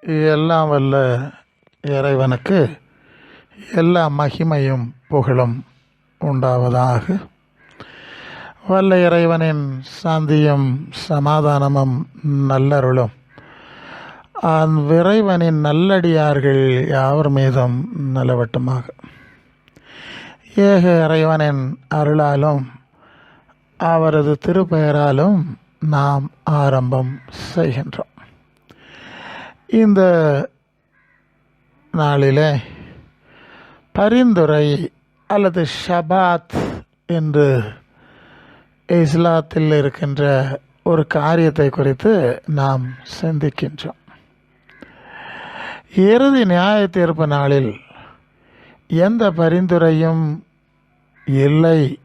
எல்லாம் வல்ல இறைவனுக்கு எல்லா மகிமையும் புகழும் உண்டாவதாக. வல்ல இறைவனின் சாந்தியும் சமாதானமும் நல்லருளும். அவ்விறைவனின் நல்லடியார்கள் யாவர் மீதும் நிலவட்டுமாக. ஏக இறைவனின் அருளாலும் அவரது திருப்பெயராலும் நாம் ஆரம்பம் செய்கின்றோம். இந்த நாளிலே பரிந்துரை அல்லது ஷபாத் என்று இஸ்லாத்தில் இருக்கின்ற ஒரு காரியத்தை குறித்து நாம் சிந்திக்கின்றோம். இறுதி நியாய தீர்ப்பு நாளில் எந்த பரிந்துரையும் இல்லை.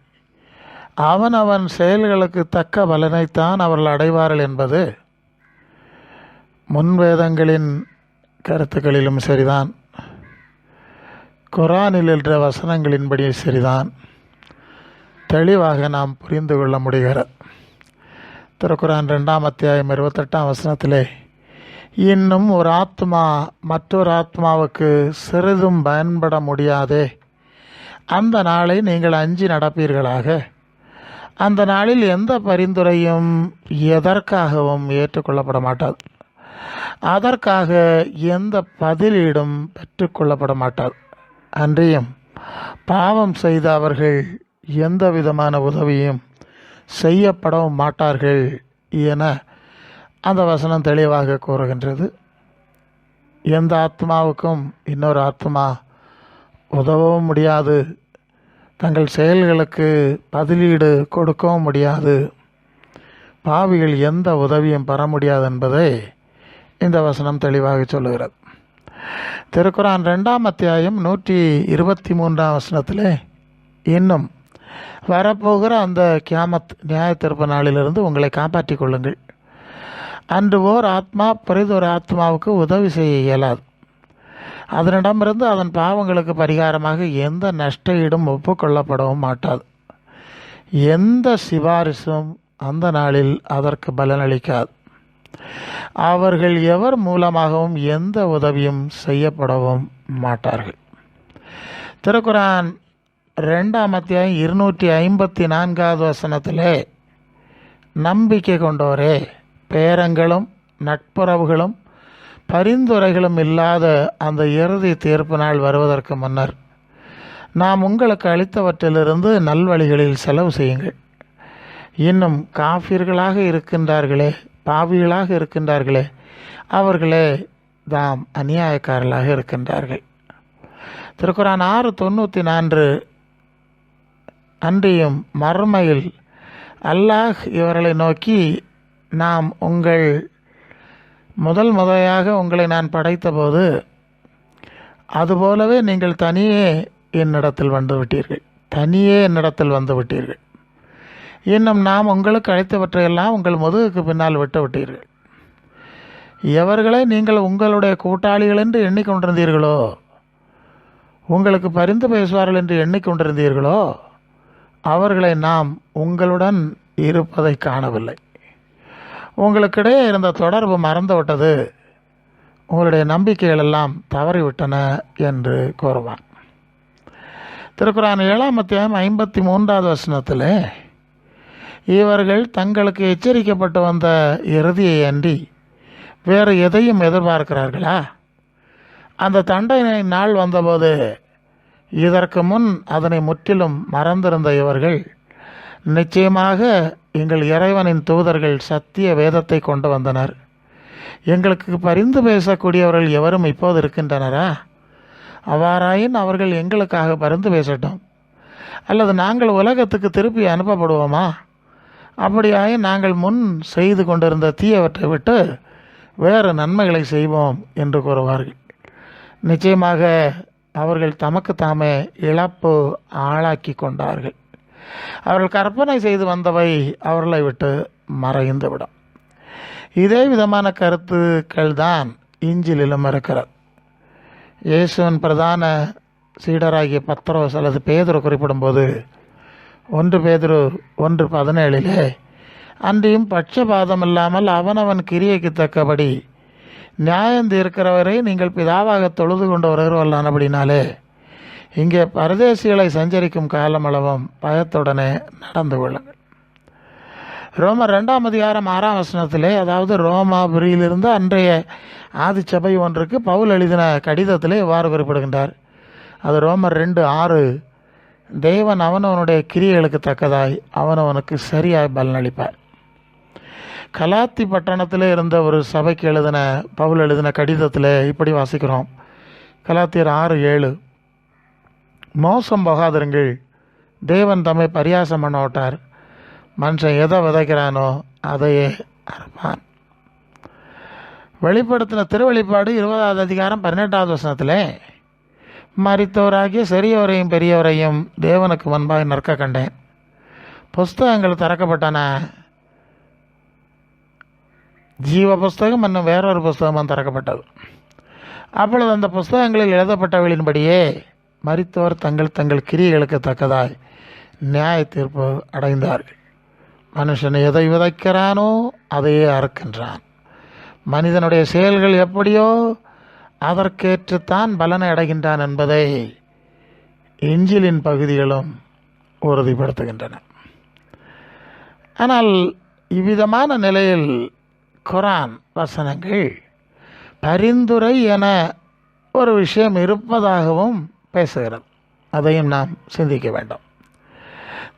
அவனவன் செயல்களுக்கு தக்க பலனைத்தான் அவர்கள் அடைவார்கள் என்பது முன்வேதங்களின் கருத்துக்களிலும் சரிதான். குரானில் என்ற வசனங்களின்படி சரிதான். தெளிவாக நாம் புரிந்து கொள்ள முடிகிறது திருக்குரான் ரெண்டாம் அத்தியாயம் இருபத்தெட்டாம் வசனத்திலே இன்னும் ஒரு ஆத்மா மற்றொரு ஆத்மாவுக்கு சிறிதும் பயன்பட முடியாதே. அந்த நாளை நீங்கள் அஞ்சி நடப்பீர்களாக. அந்த நாளில் எந்த பரிந்துரையும் எதற்காகவும் ஏற்றுக்கொள்ளப்பட மாட்டாது. அதற்காக எந்த பதிலீடும் பெற்றுக்கொள்ளப்பட மாட்டார் அன்றியும் பாவம் செய்த அவர்கள் எந்த விதமான உதவியும் செய்யப்படவும் மாட்டார்கள் என அந்த வசனம் தெளிவாக கூறுகின்றது. எந்த ஆத்மாவுக்கும் இன்னொரு ஆத்மா உதவவும் முடியாது. தங்கள் செயல்களுக்கு பதிலீடு கொடுக்கவும் முடியாது. பாவிகள் எந்த உதவியும் பெற முடியாது என்பதை இந்த வசனம் தெளிவாக சொல்லுகிறது. திருக்குறான் ரெண்டாம் அத்தியாயம் நூற்றி இருபத்தி மூன்றாம் வசனத்தில் இன்னும் வரப்போகிற அந்த கியாமத் நியாய திருப்ப நாளிலிருந்து உங்களை காப்பாற்றிக் கொள்ளுங்கள். அன்று ஓர் ஆத்மா பிறதொரு ஆத்மாவுக்கு உதவி செய்ய இயலாது. அதனிடமிருந்து அதன் பாவங்களுக்கு பரிகாரமாக எந்த நஷ்ட ஈடும் ஒப்புக்கொள்ளப்படவும் மாட்டாது. எந்த சிபாரிசும் அந்த நாளில் அதற்கு பலனளிக்காது. அவர்கள் எவர் மூலமாகவும் எந்த உதவியும் செய்யப்படவும் மாட்டார்கள். திருக்குரான் ரெண்டாம் அத்தியாயம் இருநூற்றி ஐம்பத்தி நான்காவது வசனத்திலே நம்பிக்கை கொண்டோரே பேரங்களும் நட்புறவுகளும் பரிந்துரைகளும் இல்லாத அந்த இறுதி தீர்ப்பு நாள் வருவதற்கு முன்னர் நாம் உங்களுக்கு அளித்தவற்றிலிருந்து நல்வழிகளில் செலவு செய்யுங்கள். இன்னும் காஃபிர்களாக இருக்கின்றார்களே பாவிகளாக இருக்கின்றார்களே அவர்களே தாம் அநியாயக்காரர்களாக இருக்கின்றார்கள். திருக்குறான் ஆறு தொண்ணூற்றி நான்கு அன்றியும் மறுமையில் அல்லாஹ் இவர்களை நோக்கி நாம் உங்கள் முதல் முறையாக உங்களை நான் படைத்தபோது அதுபோலவே நீங்கள் தனியே என்னிடத்தில் வந்து விட்டீர்கள். தனியே என்னிடத்தில் வந்து விட்டீர்கள். இன்னும் நாம் உங்களுக்கு அழைத்தவற்றையெல்லாம் உங்கள் முதுகுக்கு பின்னால் விட்டு விட்டீர்கள் எவர்களை நீங்கள் உங்களுடைய கூட்டாளிகள் என்று எண்ணிக்கொண்டிருந்தீர்களோ உங்களுக்கு பரிந்து பேசுவார்கள் என்று எண்ணிக்கொண்டிருந்தீர்களோ அவர்களை நாம் உங்களுடன் இருப்பதை காணவில்லை. உங்களுக்கிடையே இருந்த தொடர்பு மறந்துவிட்டது. உங்களுடைய நம்பிக்கைகள் எல்லாம் தவறிவிட்டன என்று கூறுவான். திருக்குறான் ஏழாம் அத்தியாயம் ஐம்பத்தி மூன்றாவது வசனத்திலே இவர்கள் தங்களுக்கு எச்சரிக்கப்பட்டு வந்த இறுதியை அன்றி வேறு எதையும் எதிர்பார்க்கிறார்களா? அந்த தண்டனை நாள் வந்தபோது இதற்கு முன் அதனை முற்றிலும் மறந்திருந்த இவர்கள் நிச்சயமாக எங்கள் இறைவனின் தூதர்கள் சத்திய வேதத்தை கொண்டு வந்தனர். எங்களுக்கு பரிந்து பேசக்கூடியவர்கள் எவரும் இப்போது இருக்கின்றனரா? அவ்வாறாயின் அவர்கள் எங்களுக்காக பரிந்து பேசட்டும். அல்லது நாங்கள் உலகத்துக்கு திருப்பி அனுப்பப்படுவோமா? அப்படியாக நாங்கள் முன் செய்து கொண்டிருந்த தீயவற்றை விட்டு வேறு நன்மைகளை செய்வோம் என்று கூறுவார்கள். நிச்சயமாக அவர்கள் தமக்கு தாமே இழப்பு ஆளாக்கி கொண்டார்கள். அவர்கள் கற்பனை செய்து வந்தவை அவர்களை விட்டு மறைந்துவிடும். இதே விதமான கருத்துக்கள் தான் இஞ்சிலும் இருக்கிறது. இயேசுவின் பிரதான சீடராகிய பத்திரோஸ் அல்லது பேதரோ குறிப்பிடும்போது ஒன்று பேதுரு ஒன்று பதினேழிலே அன்றியும் பட்சபாதம் இல்லாமல் அவனவன் கிரியைக்கு தக்கபடி நியாயம் தீர்க்கிறவரை நீங்கள் பிதாவாக தொழுது கொண்டு வருகிறவர்களானபடினாலே இங்கே பரதேசிகளை சஞ்சரிக்கும் காலமளவும் பயத்துடனே நடந்து கொள்ளுங்கள். ரோமர் ரெண்டாம் அதிகாரம் ஆறாம் வசனத்திலே அதாவது ரோமாபுரியிலிருந்து அன்றைய ஆதிச்சபை ஒன்றுக்கு பவுல் எழுதின கடிதத்திலே இவ்வாறு குறிப்பிடுகின்றார். அது ரோமர் ரெண்டு ஆறு தேவன் அவனவனுடைய கிரியைகளுக்கு தக்கதாய் அவனவனுக்கு சரியாய் பலனளிப்பார். கலாத்தி பட்டணத்தில் இருந்த ஒரு சபைக்கு எழுதின பவுல் எழுதின கடிதத்தில் இப்படி வாசிக்கிறோம். கலாத்தியர் ஆறு ஏழு. மோசம் போகாதிருங்கள். தேவன் தம்மை பரியாசம் பண்ண விட்டார் மனுஷன் எதை விதைக்கிறானோ அதையே அறுப்பான் வெளிப்படுத்தின திருவெளிப்பாடு இருபதாவது அதிகாரம் பதினெட்டாவது வசனத்தில் மறித்தவராகிய சிறியவரையும் பெரியவரையும் தேவனுக்கு முன்பாக நிற்க கண்டேன். புஸ்தகங்கள் திறக்கப்பட்டன. ஜீவ புஸ்தகம் இன்னும் வேறொரு புஸ்தகமும் திறக்கப்பட்டது. அப்பொழுது அந்த புஸ்தகங்களில் எழுதப்பட்டவர்களின்படியே மறித்தோர் தங்கள் தங்கள் கிரியைகளுக்கு தக்கதாய் நியாய தீர்ப்பு அடைந்தார்கள். மனுஷன் எதை விதைக்கிறானோ அதையே அறுக்கின்றான். மனிதனுடைய செயல்கள் எப்படியோ அதற்கேற்றுத்தான் பலனை அடைகின்றான் என்பதை இஞ்சிலின் பகுதிகளும் உறுதிப்படுத்துகின்றன. ஆனால் இவ்விதமான நிலையில் குரான் வசனங்கள் பரிந்துரை என ஒரு விஷயம் இருப்பதாகவும் பேசுகிறது. அதையும் நாம் சிந்திக்க வேண்டும்.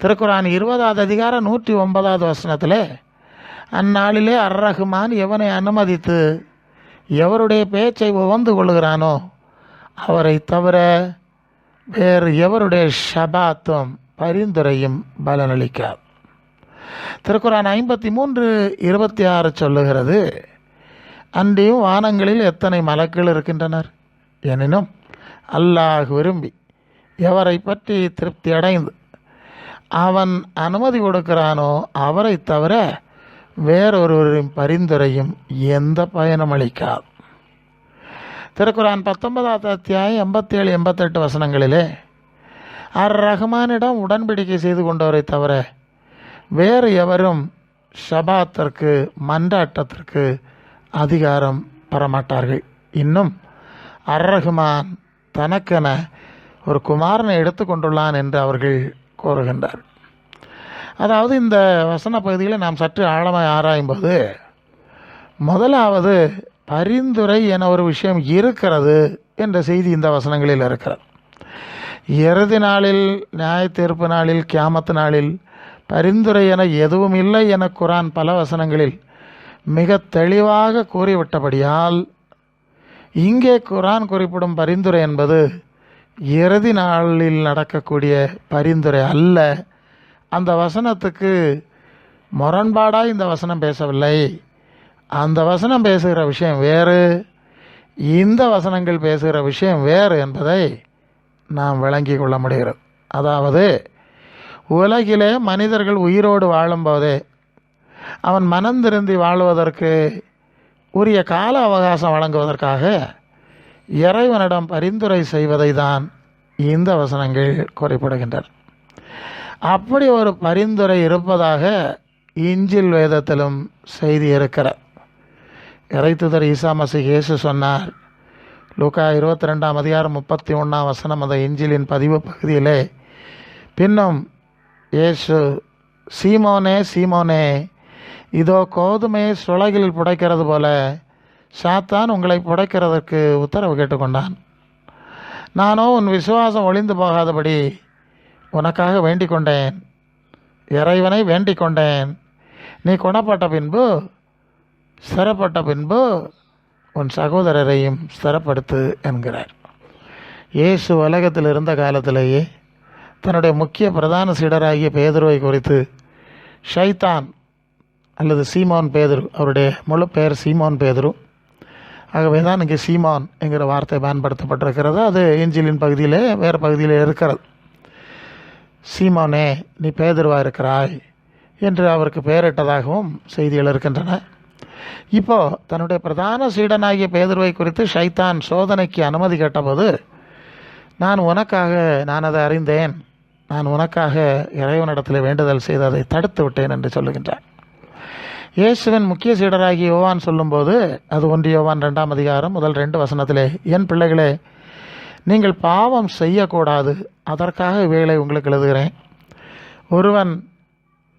திருக்குரான் இருபதாவது அதிகாரம் நூற்றி ஒன்பதாவது வசனத்தில் அந்நாளிலே அர் ரஹ்மான் எவனை அனுமதித்து எவருடைய பேச்சை உவந்து கொள்கிறானோ அவரை தவிர வேறு எவருடைய ஷபாத்தும் பரிந்துரையும் பலனளிக்கார் திருக்குறான் ஐம்பத்தி மூன்று இருபத்தி ஆறு சொல்லுகிறது அன்றியும் வானங்களில் எத்தனை மலக்கள் இருக்கின்றனர்? எனினும் அல்லாஹ் விரும்பி எவரை பற்றி திருப்தி அடைந்து அவன் அனுமதி கொடுக்கிறானோ அவரை தவிர வேறொருவரின் பரிந்துரையும் எந்த பயனும் அளிக்காது. திருக்குரான் பத்தொன்பதாவது அத்தியாயம் எண்பத்தேழு எண்பத்தெட்டு வசனங்களிலே அர் ரஹ்மானிடம் உடன்படிக்கை செய்து கொண்டவரை தவிர வேறு எவரும் ஷபாத்திற்கு மன்றாட்டத்திற்கு அதிகாரம் பெறமாட்டார்கள். இன்னும் அர் ரஹ்மான் தனக்கென ஒரு குமாரனை எடுத்துக்கொண்டுள்ளான் என்று அவர்கள் கூறுகின்றார் அதாவது இந்த வசன பகுதியில் நாம் சற்று ஆழமாக ஆராயும்போது முதலாவது பரிந்துரை என ஒரு விஷயம் இருக்கிறது என்ற செய்தி இந்த வசனங்களில் இருக்கிறது. இறுதி நாளில் நியாய தீர்ப்பு நாளில் கியாமத்து நாளில் பரிந்துரை என எதுவும் இல்லை என குரான் பல வசனங்களில் மிக தெளிவாக கூறிவிட்டபடியால் இங்கே குரான் குறிப்பிடும் பரிந்துரை என்பது இறுதி நாளில் நடக்கக்கூடிய பரிந்துரை அல்ல அந்த வசனத்துக்கு முரண்பாடாக இந்த வசனம் பேசவில்லை. அந்த வசனம் பேசுகிற விஷயம் வேறு இந்த வசனங்கள் பேசுகிற விஷயம் வேறு என்பதை நாம் விளங்கி கொள்ள முடிகிறது. அதாவது உலகிலே மனிதர்கள் உயிரோடு வாழும்போதே அவன் மனம் திருந்தி வாழ்வதற்கு உரிய கால அவகாசம் வழங்குவதற்காக இறைவனிடம் பரிந்துரை செய்வதை தான் இந்த வசனங்கள் குறிப்பிடுகின்றன. அப்படி ஒரு பரிந்துரை இருப்பதாக இஞ்சில் வேதத்திலும் செய்தி இருக்கிறார் இறைத்துதர் ஈசா மசி இயேசு சொன்னார் லூக்கா இருபத்தி ரெண்டாம் அதிகாரம் முப்பத்தி ஒன்றாம் வசனம் அந்த இஞ்சிலின் பதிவு பகுதியிலே பின்னும் இயேசு சீமோனே சீமோனே இதோ கோதுமையை சுலகில் புடைக்கிறது போல சாத்தான் உங்களை புடைக்கிறதற்கு உத்தரவு கேட்டுக்கொண்டான். நானோ உன் விசுவாசம் ஒளிந்து போகாதபடி உனக்காக வேண்டிக் கொண்டேன் இறைவனை வேண்டிக் கொண்டேன் நீ குணப்பட்ட பின்பு ஸ்திரப்பட்ட பின்பு உன் சகோதரரையும் ஸ்திரப்படுத்து என்கிறார். இயேசு உலகத்தில் இருந்த காலத்திலேயே தன்னுடைய முக்கிய பிரதான சீடராகிய பேதுருவை குறித்து ஷைத்தான் அல்லது சீமான் பேதுரு அவருடைய முழு பெயர் சீமான் பேதுரு. ஆகவே தான் இங்கே சீமான் என்கிற வார்த்தை பயன்படுத்தப்பட்டிருக்கிறது. அது இஞ்சிலின் பகுதியிலே வேறு பகுதியில் இருக்கிறது. சீமானே நீ பேதுருவா இருக்கிறாய் என்று அவருக்கு பெயரிட்டதாகவும் செய்திகள் இருக்கின்றன. இப்போ தன்னுடைய பிரதான சீடனாகிய பேதுருவை குறித்து ஷைத்தான் சோதனைக்கு அனுமதி கேட்டபோது நான் உனக்காக நான் அதை அறிந்தேன். நான் உனக்காக இறைவனிடத்தில் வேண்டுதல் செய்து அதை தடுத்து விட்டேன் என்று சொல்லுகின்றான் இயேசுவின் முக்கிய சீடராகி யோவான் சொல்லும்போது அது ஒன்று யோவான் ரெண்டாம் அதிகாரம் முதல் ரெண்டு வசனத்திலே என் பிள்ளைகளே நீங்கள் பாவம் செய்யக்கூடாது. அதற்காக வேலை உங்களுக்கு எழுதுகிறேன். ஒருவன்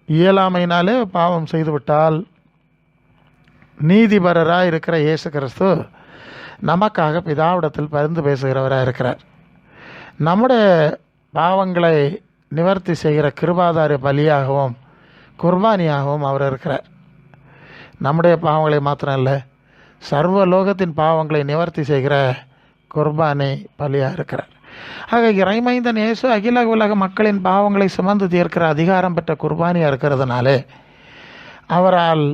இயலாமையினாலே பாவம் செய்துவிட்டால் நீதிபரராக இருக்கிற இயேசு கிறிஸ்து நமக்காக பிதாவிடத்தில் பரிந்து பேசுகிறவராக இருக்கிறார். நம்முடைய பாவங்களை நிவர்த்தி செய்கிற கிருபாதார பலியாகவும் குர்பானியாகவும் அவர் இருக்கிறார். நம்முடைய பாவங்களை மாத்திரம் இல்லை சர்வ லோகத்தின் பாவங்களை நிவர்த்தி செய்கிற குர்பானை பலியாக இருக்கிறார். ஆக இறைமைந்தன் இயேசு அகில உலக மக்களின் பாவங்களை சுமந்து தீர்க்கிற அதிகாரம் பெற்ற குர்பானியாக இருக்கிறதுனாலே அவரால்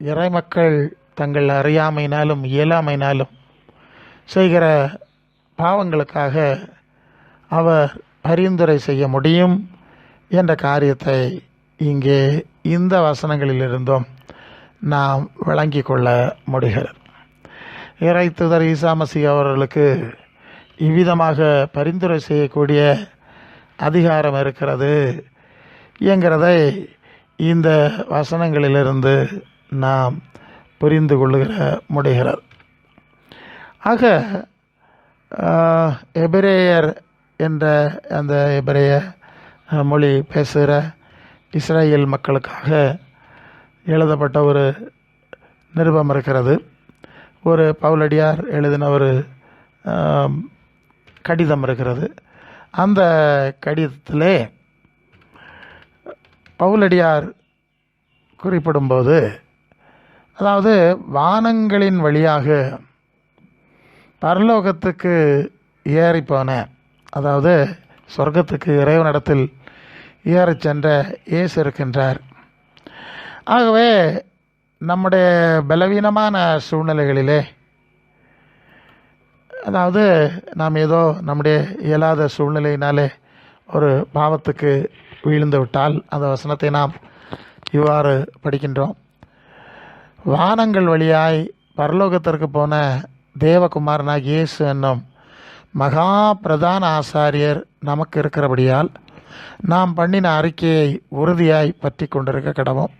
இறைமக்கள் தங்கள் அறியாமையினாலும் இயலாமையினாலும் செய்கிற பாவங்களுக்காக அவர் பரிந்துரை செய்ய முடியும் என்ற காரியத்தை இங்கே இந்த வசனங்களிலிருந்தும் நாம் விளங்கி கொள்ள முடிகிறது. இறைத்துதர் ஈசாமசி ஈசா அவர்களுக்கு இவ்விதமாக பரிந்துரை செய்யக்கூடிய அதிகாரம் இருக்கிறது. என்கிறதை இந்த வசனங்களிலிருந்து நாம் புரிந்து கொள்ளுகிற முடிகிறது. ஆக எபிரேயர் என்ற அந்த எபிரேய மொழி பேசுகிற இஸ்ரேல் மக்களுக்காக எழுதப்பட்ட ஒரு நிருபம் இருக்கிறது. ஒரு பவுலடியார் எழுதின ஒரு கடிதம் இருக்கிறது. அந்த கடிதத்திலே பவுலடியார் குறிப்பிடும்போது அதாவது வானங்களின் வழியாக பரலோகத்துக்கு ஏறிப்போன அதாவது சொர்க்கத்துக்கு இறைவனிடத்தில் ஏறிச் சென்ற இயேசு இருக்கின்றார். ஆகவே நம்முடைய பலவீனமான சூழ்நிலைகளிலே அதாவது நாம் ஏதோ நம்முடைய இயலாத சூழ்நிலையினாலே ஒரு பாவத்துக்கு வீழ்ந்து விட்டால் அந்த வசனத்தை நாம் இவ்வாறு படிக்கின்றோம். வானங்கள் வழியாய் பரலோகத்திற்கு போன தேவகுமாரனாக இயேசு என்னும் மகா பிரதான ஆசாரியர் நமக்கு இருக்கிறபடியால் நாம் பண்ணின அறிக்கையை உறுதியாய் பற்றி கொண்டிருக்க கடவோம்.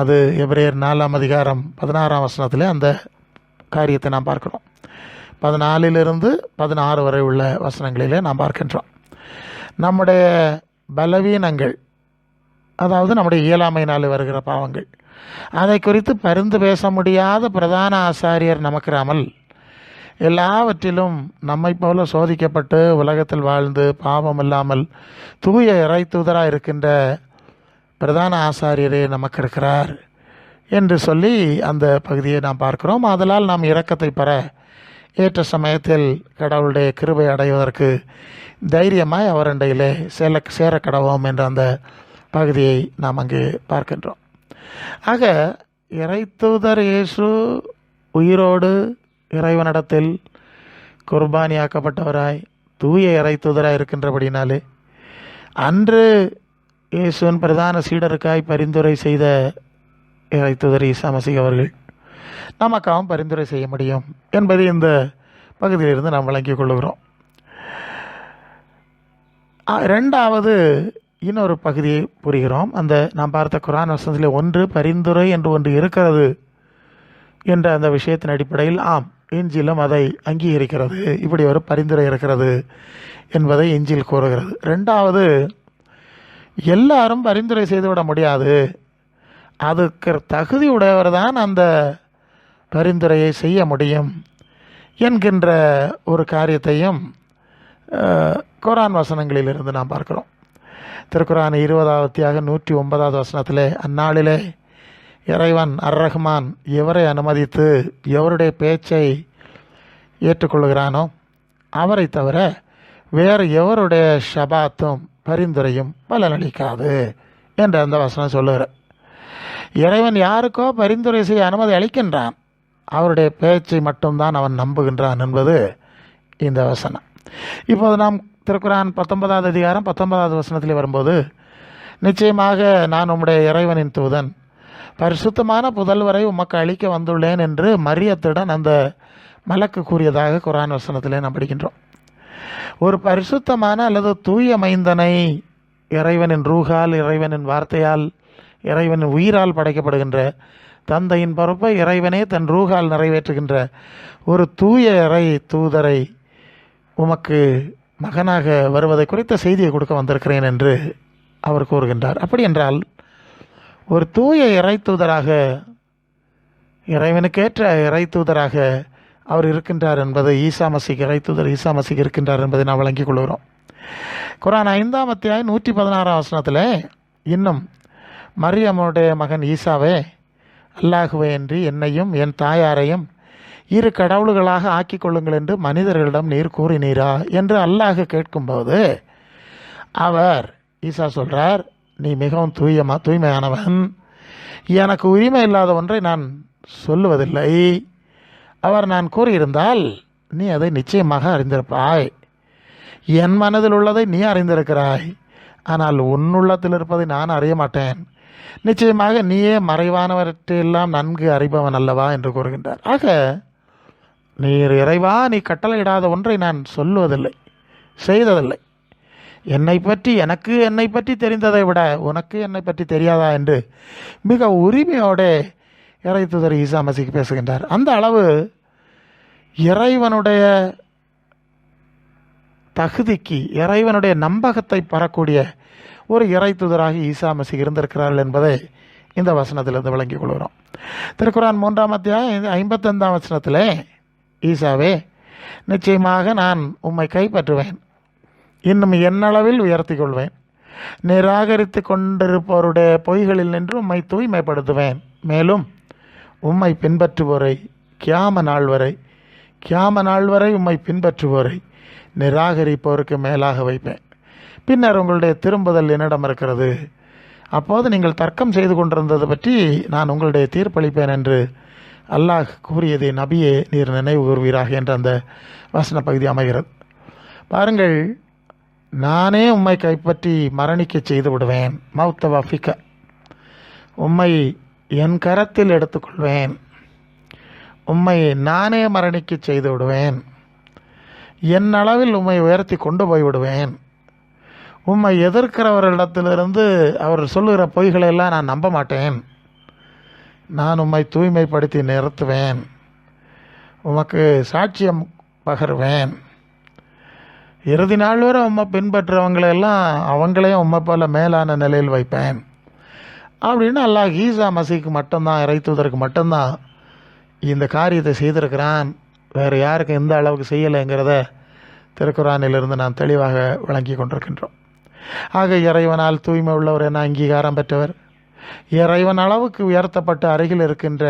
அது எப்ரேயர் நாலாம் அதிகாரம் பதினாறாம் வசனத்தில் அந்த காரியத்தை நாம் பார்க்கிறோம். பதினாலிலிருந்து பதினாறு வரை உள்ள வசனங்களிலே நாம் பார்க்கின்றோம். நம்முடைய பலவீனங்கள் அதாவது நம்முடைய இயலாமையினால் வருகிற பாவங்கள் அதை குறித்து பரிந்து பேச முடியாத பிரதான ஆசாரியர் நமக்கிறாமல் எல்லாவற்றிலும் நம்மை போல சோதிக்கப்பட்டு உலகத்தில் வாழ்ந்து பாவம் இல்லாமல் தூய இறை தூதராக இருக்கின்ற பிரதான ஆசாரியரே நமக்கு இருக்கிறார் என்று சொல்லி அந்த பகுதியை நாம் பார்க்கிறோம். அதனால் நாம் இரக்கத்தை பெற ஏற்ற சமயத்தில் கடவுளுடைய கிருபை அடைவதற்கு தைரியமாய் அவரண்டையிலே சேல சேர கடவோம் என்ற அந்த பகுதியை நாம் அங்கு பார்க்கின்றோம். ஆக இறைத்தூதர் இயேசு உயிரோடு இறைவனிடத்தில் குர்பானியாக்கப்பட்டவராய் தூய இறைத்தூதராய் இருக்கின்றபடினாலே அன்று இயேசுவின் பிரதான சீடருக்காய் பரிந்துரை செய்த இறைத்தூதர் ஈசா அவர்கள் நமக்காகவும் பரிந்துரை செய்ய முடியும் என்பதை இந்த பகுதியிலிருந்து நாம் வழங்கிக் கொள்கிறோம். ரெண்டாவது இன்னொரு பகுதியை புரிகிறோம். அந்த நாம் பார்த்த குரான் வசனத்தில் ஒன்று பரிந்துரை என்று ஒன்று இருக்கிறது என்ற அந்த விஷயத்தின் அடிப்படையில் ஆம் இஞ்சிலும் அதை அங்கீகரிக்கிறது இப்படி ஒரு பரிந்துரை இருக்கிறது என்பதை இஞ்சில் கூறுகிறது. ரெண்டாவது எல்லாரும் பரிந்துரை செய்துவிட முடியாது. அதுக்கு தகுதி உடையவர் தான் அந்த பரிந்துரையை செய்ய முடியும் என்கின்ற ஒரு காரியத்தையும் குரான் வசனங்களிலிருந்து நாம் பார்க்கிறோம். திருக்குரான் இருபதாவத்தியாக நூற்றி ஒன்பதாவது வசனத்திலே அந்நாளிலே இறைவன் அர் ரஹ்மான் எவரை அனுமதித்து எவருடைய பேச்சை ஏற்றுக்கொள்கிறானோ அவரை தவிர வேறு எவருடைய ஷபாத்தும் பரிந்துரையும் பலனளிக்காது என்று அந்த வசனம் சொல்லுகிற. இறைவன் யாருக்கோ பரிந்துரை செய்ய அனுமதி அளிக்கின்றான். அவருடைய பேச்சை மட்டும்தான் அவன் நம்புகின்றான் என்பது இந்த வசனம். இப்போது நாம் திருக்குரான் பத்தொன்பதாவது அதிகாரம் பத்தொன்பதாவது வசனத்தில் வரும்போது நிச்சயமாக நான் உம்முடைய இறைவனின் தூதன். பரிசுத்தமான புதல்வரை உமக்கு அளிக்க வந்துள்ளேன் என்று மரியத்துடன் அந்த மலக்கு கூறியதாக குரான் வசனத்திலே நாம் படிக்கின்றோம். ஒரு பரிசுத்தமான அல்லது தூய மைந்தனை இறைவனின் ரூகால் இறைவனின் வார்த்தையால் இறைவனின் உயிரால் படைக்கப்படுகின்ற தந்தையின் பொறுப்பை இறைவனே தன் ரூகால் நிறைவேற்றுகின்ற ஒரு தூய இறை தூதரை உமக்கு மகனாக வருவதை குறித்த செய்தியை கொடுக்க வந்திருக்கிறேன் என்று அவர் கூறுகின்றார். அப்படி என்றால் ஒரு தூய இறை தூதராக இறைவனுக்கேற்ற இறை தூதராக அவர் இருக்கின்றார் என்பது ஈசா மசிக் இறை ஈசா மசிக் இருக்கின்றார் என்பதை நான் வழங்கிக் கொள்கிறோம். குரான் ஐந்தாம் அத்தியாயம் நூற்றி பதினாறாம் வசனத்தில் இன்னும் மரியம்முடைய மகன் ஈசாவே அல்லாஹுவே என்று என்னையும் என் தாயாரையும் இரு கடவுள்களாக ஆக்கி கொள்ளுங்கள் என்று மனிதர்களிடம் நீர் கூறினீரா என்று அல்லாஹ் கேட்கும்போது அவர் ஈசா சொல்கிறார் நீ மிகவும் தூயமா தூய்மையானவன். எனக்கு உரிமை இல்லாத ஒன்றை நான் சொல்லுவதில்லை. அவர் நான் கூறியிருந்தால் நீ அதை நிச்சயமாக அறிந்திருப்பாய். என் மனதில் உள்ளதை நீ அறிந்திருக்கிறாய். ஆனால் உன்னுள்ளத்தில் இருப்பதை நான் அறிய மாட்டேன். நிச்சயமாக நீயே மறைவானவற்றையெல்லாம் நன்கு அறிபவன் அல்லவா என்று கூறுகின்றார். ஆக நீர் இறைவா நீ கட்டளையிடாத ஒன்றை நான் சொல்லுவதில்லை செய்ததில்லை. என்னை பற்றி எனக்கு என்னை பற்றி தெரிந்ததை விட உனக்கு என்னை பற்றி தெரியாதா என்று மிக உரிமையோட இறை தூதர் ஈசா மசிக்கு பேசுகின்றார். அந்த அளவு இறைவனுடைய தகுதிக்கு இறைவனுடைய நம்பகத்தை பெறக்கூடிய ஒரு இறை தூதராக ஈசா மசி இருந்திருக்கிறார்கள் என்பதை இந்த வசனத்திலிருந்து விளங்கிக் கொள்கிறோம். திருக்குறான் மூன்றாம் அத்தியாயம் ஐம்பத்தைந்தாம் வசனத்திலே ஈசாவே நிச்சயமாக நான் உம்மை கைப்பற்றுவேன். இன்னும் என்னளவில் உயர்த்தி கொள்வேன். நிராகரித்து கொண்டிருப்பவருடைய பொய்களில் நின்று உம்மை தூய்மைப்படுத்துவேன். மேலும் உம்மை பின்பற்றுவோரை. கியாம நாள் வரை. கியாம நாள் வரை உம்மை பின்பற்றுவோரை. நிராகரிப்போருக்கு மேலாக வைப்பேன். பின்னர் உங்களுடைய திரும்புதல் என்னிடம் இருக்கிறது. அப்போது நீங்கள் தர்க்கம் செய்து கொண்டிருந்தது பற்றி நான் உங்களுடைய தீர்ப்பளிப்பேன் என்று அல்லாஹ் கூறியதை நபியே நீர் நினைவு கூறுவீராக என்ற அந்த வசன பகுதி அமைகிறது. பாருங்கள் நானே உம்மை கைப்பற்றி மரணிக்க செய்து விடுவேன். மௌத்த ஃபிக்க. உம்மை என் கரத்தில் எடுத்துக்கொள்வேன். உம்மை நானே மரணிக்க செய்து விடுவேன் என் அளவில் உம்மை உயர்த்தி கொண்டு போய் விடுவேன் உம்மை எதிர்க்கிறவர்களிடத்திலிருந்து அவர் சொல்லுகிற பொய்களை எல்லாம் நான் நம்ப மாட்டேன். நான் உம்மை தூய்மைப்படுத்தி நிறுத்துவேன். உமக்கு சாட்சியம் பகர்வேன். இறுதி நாள் வரை உம்மை பின்பற்றுறவங்களெல்லாம் அவங்களையும் உம்மை போல மேலான நிலையில் வைப்பேன். அப்படின்னு அல்லாஹ் ஈசா மசிக்கு மட்டும்தான் இறை தூதருக்கு மட்டும்தான் இந்த காரியத்தை செய்திருக்கிறான். வேறு யாருக்கும் எந்த அளவுக்கு செய்யலைங்கிறத திருக்குறானிலிருந்து நாம் தெளிவாக விளங்கி கொண்டிருக்கின்றோம். ஆக இறைவனால் தூய்மை உள்ளவர் என அங்கீகாரம் பெற்றவர் இறைவன் அளவுக்கு உயர்த்தப்பட்டு அருகில் இருக்கின்ற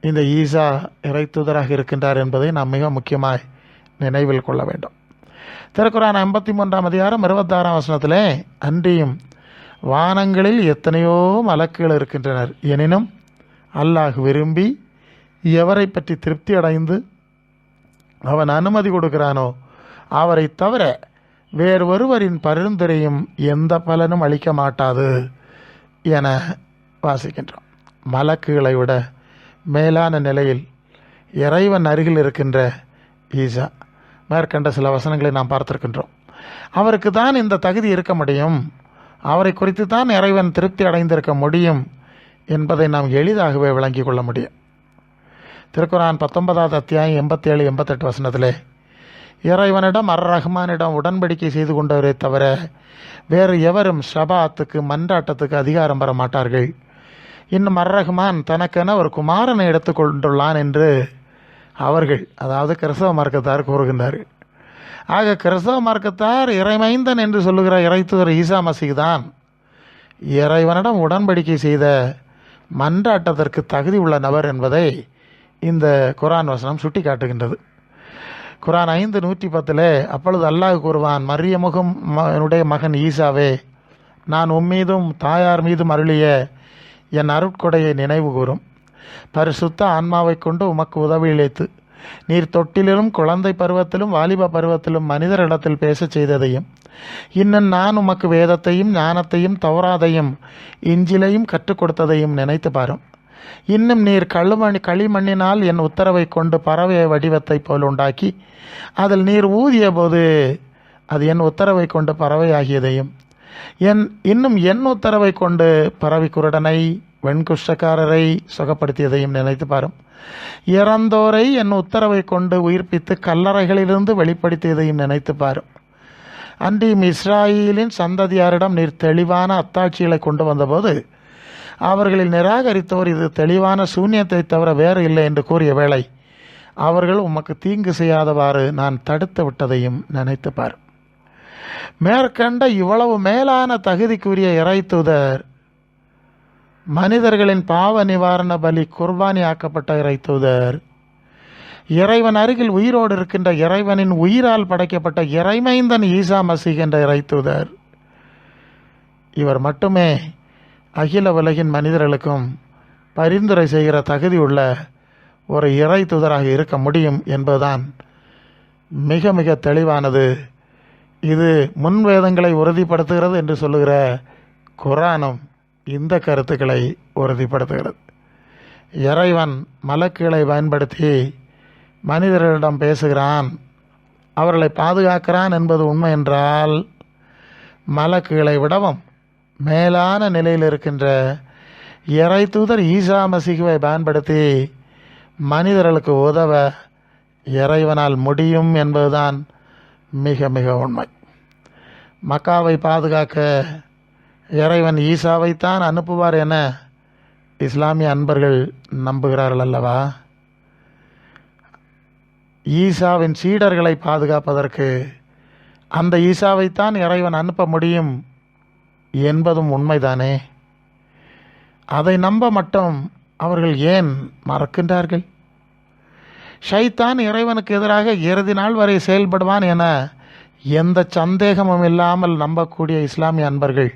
இந்த ஈசா இறை தூதராக இருக்கின்றார் என்பதை நாம் மிக முக்கியமாய் நினைவில் கொள்ள வேண்டும். திருக்குறான் ஐம்பத்தி மூன்றாம் அதிகாரம் இருபத்தாறாம் வசனத்திலே அன்றியும் வானங்களில் எத்தனையோ மலக்குகள் இருக்கின்றனர். எனினும் அல்லாஹ் விரும்பி எவரை பற்றி திருப்தி அடைந்து அவன் அனுமதி கொடுக்கிறானோ அவரை தவிர வேறு ஒருவரின் பரிந்துரையும் எந்த பலனும் அளிக்க மாட்டாது என வாசிக்கின்றோம். மலக்குகளை விட மேலான நிலையில் இறைவன் அருகில் இருக்கின்ற ஈசா மேற்கண்ட சில வசனங்களை நாம் பார்த்திருக்கின்றோம். அவருக்கு தான் இந்த தகுதி இருக்க முடியும். அவரை குறித்து தான் இறைவன் திருப்தி அடைந்திருக்க முடியும் என்பதை நாம் எளிதாகவே விளங்கிக் கொள்ள முடியும். திருக்குரான் பத்தொன்பதாவது அத்தியாயம் எண்பத்தேழு எண்பத்தெட்டு வசனத்திலே இறைவனிடம் அர் ரஹ்மானிடம் உடன்படிக்கை செய்து கொண்டவரே தவிர வேறு எவரும் ஷபாத்துக்கு மன்றாட்டத்துக்கு அதிகாரம் பெற மாட்டார்கள். இன்னும் அர் ரஹ்மான் தனக்கென ஒரு குமாரனை எடுத்துக்கொண்டுள்ளான் என்று அவர்கள் அதாவது கிறிஸ்தவ மார்க்கத்தார் கூறுகின்றார்கள். ஆக கிறிஸ்தவ மார்க்கத்தார் இறைமைந்தன் என்று சொல்லுகிற இறைத்துவர் ஈசா மசிக் தான் இறைவனிடம் உடன்படிக்கை செய்த மன்றாட்டத்திற்கு தகுதி உள்ள நபர் என்பதை இந்த குரான் வசனம் சுட்டி காட்டுகின்றது குரான் ஐந்து நூற்றி பத்தில் அப்பொழுது அல்லாஹ் கூறுவான் மரியமுகம் என்னுடைய மகன் ஈசாவே நான் உம்மீதும் தாயார் மீதும் அருளிய என் அருட்கொடையை நினைவு கூறும். பரிசுத்த ஆன்மாவை கொண்டு உமக்கு உதவி இழைத்து நீர் தொட்டிலும் குழந்தை பருவத்திலும் வாலிப பருவத்திலும் மனிதரிடத்தில் பேசச் செய்ததையும் இன்னும் நான் உமக்கு வேதத்தையும் ஞானத்தையும் தவறாதையும் இஞ்சிலையும் கற்றுக் கொடுத்ததையும் நினைத்து பாரும். இன்னும் நீர் கழுமணி களிமண்ணினால் என் உத்தரவை கொண்டு பறவை வடிவத்தைப் போல் உண்டாக்கி அதில் நீர் ஊதிய போது அது என் உத்தரவை கொண்டு பறவையாகியதையும் என் இன்னும் என் உத்தரவை கொண்டு பறவை குருடனை வெண்குஷ்டக்காரரை சுகப்படுத்தியதையும் நினைத்து பாரும். இறந்தோரை என் உத்தரவை கொண்டு உயிர்ப்பித்து கல்லறைகளிலிருந்து வெளிப்படுத்தியதையும் நினைத்து பாரும். அன்றியும் இஸ்ராயேலின் சந்ததியாரிடம் நீர் தெளிவான அத்தாட்சிகளை கொண்டு வந்தபோது அவர்களில் நிராகரித்தோர் இது தெளிவான சூன்யத்தை தவிர வேறு இல்லை என்று கூறிய வேளை அவர்கள் உமக்கு தீங்கு செய்யாதவாறு நான் தடுத்து விட்டதையும் நினைத்து பார் மேற்கண்ட இவ்வளவு மேலான தகுதிக்குரிய இறைத்துதர் மனிதர்களின் பாவ நிவாரண பலி குர்பானி ஆக்கப்பட்ட இறைத்தூதர் இறைவன் அருகில் உயிரோடு இருக்கின்ற இறைவனின் உயிரால் படைக்கப்பட்ட இறைமைந்தன் ஈசா மசீக் என்ற இறைத்தூதர் இவர் மட்டுமே அகில உலகின் மனிதர்களுக்கும் பரிந்துரை செய்கிற தகுதி உள்ள ஒரு இறை தூதராக இருக்க முடியும் என்பதுதான் மிக மிக தெளிவானது. இது முன்வேதங்களை உறுதிப்படுத்துகிறது என்று சொல்லுகிற குரானும் இந்த கருத்துக்களை உறுதிப்படுத்துகிறது. இறைவன் மலக்குகளை பயன்படுத்தி மனிதர்களிடம் பேசுகிறான். அவர்களை பாதுகாக்கிறான் என்பது உண்மை என்றால் மலக்குகளை விடவும் மேலான நிலையில் இருக்கின்ற இறை தூதர் ஈசா மசிகுவை பயன்படுத்தி மனிதர்களுக்கு உதவ இறைவனால் முடியும் என்பதுதான் மிக மிக உண்மை. மக்காவை பாதுகாக்க இறைவன் ஈசாவைத்தான் அனுப்புவார் என இஸ்லாமிய அன்பர்கள் நம்புகிறார்கள் அல்லவா? ஈசாவின் சீடர்களை பாதுகாப்பதற்கு அந்த ஈசாவைத்தான் இறைவன் அனுப்ப முடியும் என்பதும் உண்மைதானே? அதை நம்ப மட்டும் அவர்கள் ஏன் மறக்கின்றார்கள்? ஷைத்தான் இறைவனுக்கு எதிராக இறுதி நாள் வரை செயல்படுவான் என எந்த சந்தேகமும் இல்லாமல் நம்பக்கூடிய இஸ்லாமிய அன்பர்கள்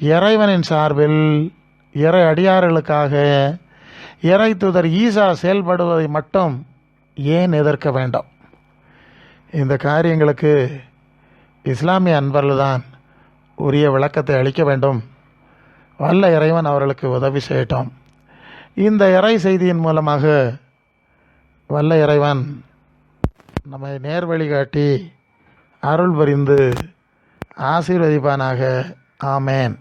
இறைவனின் சார்பில் இறை அடியார்களுக்காக இறை தூதர் ஈசா செயல்படுவதை மட்டும் ஏன் எதிர்க்க வேண்டும்? இந்த காரியங்களுக்கு இஸ்லாமிய அன்பர்கள் தான் உரிய விளக்கத்தை அளிக்க வேண்டும். வல்ல இறைவன் அவர்களுக்கு உதவி செய்யட்டும். இந்த இறை செய்தியின் மூலமாக வல்ல இறைவன் நம்மை நேர்வழி காட்டி அருள் புரிந்து ஆசீர்வதிப்பானாக. ஆமேன்.